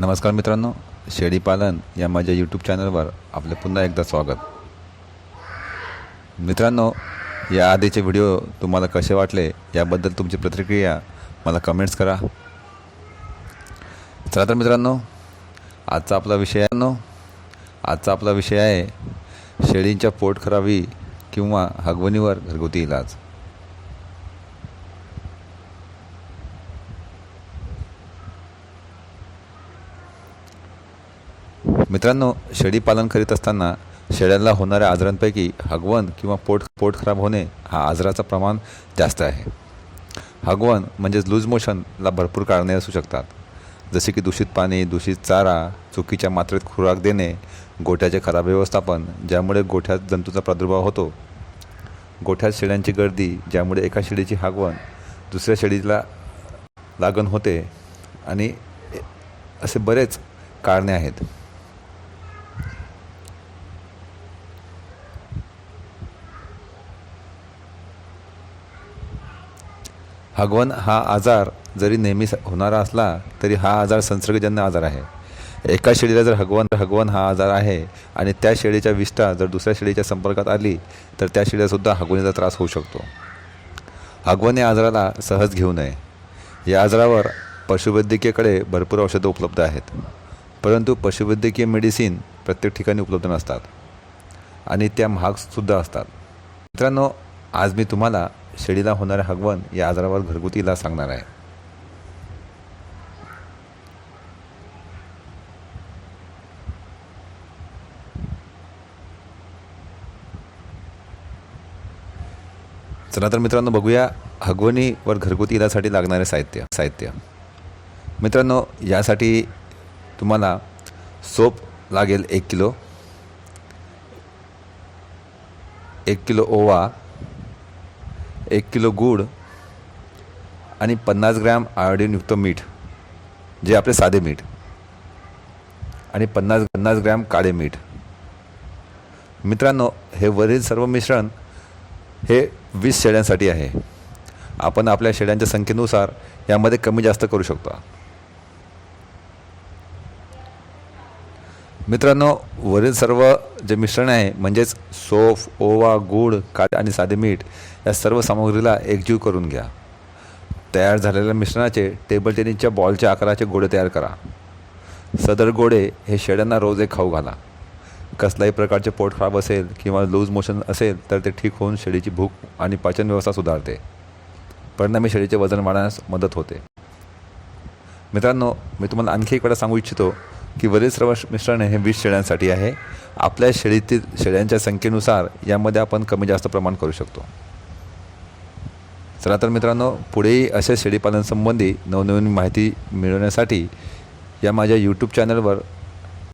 नमस्कार मित्रांनो शेळीपालन या माझ्या यूट्यूब चॅनलवर आपले पुन्हा एकदा स्वागत. मित्रांनो या आधीचे व्हिडिओ तुम्हाला कसे वाटले याबद्दल तुमची प्रतिक्रिया मला कमेंट्स करा. चला तर मित्रांनो आजचा आपला विषय आहे नो आजचा आपला विषय आहे शेळींच्या पोट खराबी किंवा हगवणीवर घरगुती इलाज. मित्रांनो शेळी पालन करीत असताना शेळ्यांना होणाऱ्या आजारांपैकी हगवण किंवा पोट पोट खराब होणे हा आजाराचं प्रमाण जास्त आहे. हगवण म्हणजेच लूज मोशनला भरपूर कारणे असू शकतात. जसे की दूषित पाणी दूषित चारा चुकीच्या मात्रेत खुराक देणे गोठ्याचे खराब व्यवस्थापन ज्यामुळे गोठ्यात जंतूचा प्रादुर्भाव होतो. गोठ्यात शेळ्यांची गर्दी ज्यामुळे एका शेळीची हागवण दुसऱ्या शेळीला लागण होते आणि असे बरेच कारणे आहेत. हगवण हा आजार जरी नेहमी होणारा असला तरी हा आजार संसर्गजन्य आजार आहे. एका शेळीला जर हगवण हगवण हा आजार आहे आणि त्या शेळीच्या विष्ठा जर दुसऱ्या शेळीच्या संपर्कात आली तर त्या शेळीलासुद्धा हगवण्याचा त्रास होऊ शकतो. हगवण या आजाराला सहज घेऊ नये. या आजारावर पशुवैद्यकीयकडे भरपूर औषधं उपलब्ध आहेत. परंतु पशुवैद्यकीय मेडिसिन प्रत्येक ठिकाणी उपलब्ध नसतात आणि त्या महागसुद्धा असतात. मित्रांनो आज मी तुम्हाला शेळीला होणारे हगवण या आजारावर घरगुती इलाज सांगणार आहे. चला तर मित्रांनो बघूया हगवणीवर घरगुती इलाजसाठी लागणारे साहित्य साहित्य. मित्रांनो यासाठी तुम्हाला सोप लागेल एक किलो. एक किलो ओवा एक किलो गूळ आणि पन्नास ग्रॅम आयोडीनयुक्त मीठ जे आपले साधे मीठ आणि पन्नास पन्नास ग्रॅम काळे मीठ. मित्रांनो हे वरील सर्व मिश्रण हे वीस शेळ्यांसाठी आहे. आपण आपल्या शेळ्यांच्या संख्येनुसार यामध्ये कमी जास्त करू शकतो. मित्रांनो वरील सर्व जे मिश्रण आहे म्हणजेच सोफ ओवा गूळ काळे आणि साधे मीठ या सर्व सामग्रीला एकजीव करून घ्या. तयार झालेल्या मिश्रणाचे टेबल टेनिसच्या बॉलच्या आकाराचे गोडे तयार करा. सदर गोडे हे शेळ्यांना रोज एक खाऊ घाला. कसल्याही प्रकारचे पोट खराब असेल किंवा लूज मोशन असेल तर ते ठीक होऊन शेळीची भूक आणि पाचन व्यवस्था सुधारते. परिणामी शेळीचे वजन वाढण्यास मदत होते. मित्रांनो मी तुम्हाला आणखी एक वेळा सांगू इच्छितो की वरील सर्व मिश्रण हे वीस शेळ्यांसाठी आहे. आपल्या शेळीतील शेळ्यांच्या संख्येनुसार यामध्ये आपण कमी जास्त प्रमाण करू शकतो. चला तर मित्रांनो पुढेही अशा शेळीपालनसंबंधी नवनवीन माहिती मिळवण्यासाठी या माझ्या यूट्यूब चॅनलवर